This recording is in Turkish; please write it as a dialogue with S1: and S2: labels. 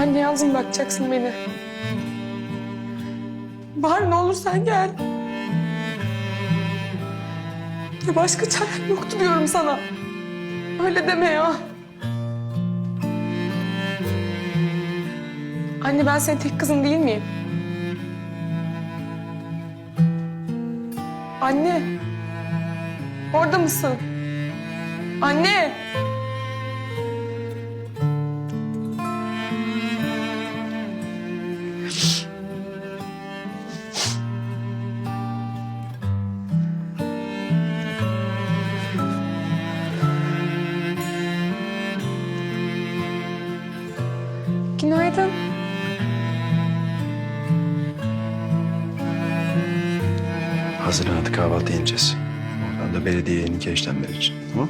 S1: Anne yalnız bırakacaksın beni? Bahar ne olur sen gel. Ya başka çarem yoktu diyorum sana. Öyle deme ya. Anne ben senin tek kızın değil miyim? Anne. Orada mısın? Anne. Günaydın.
S2: Hazırlan kahvaltı ineceğiz. Oradan da belediyeye nikah işlemleri için. Tamam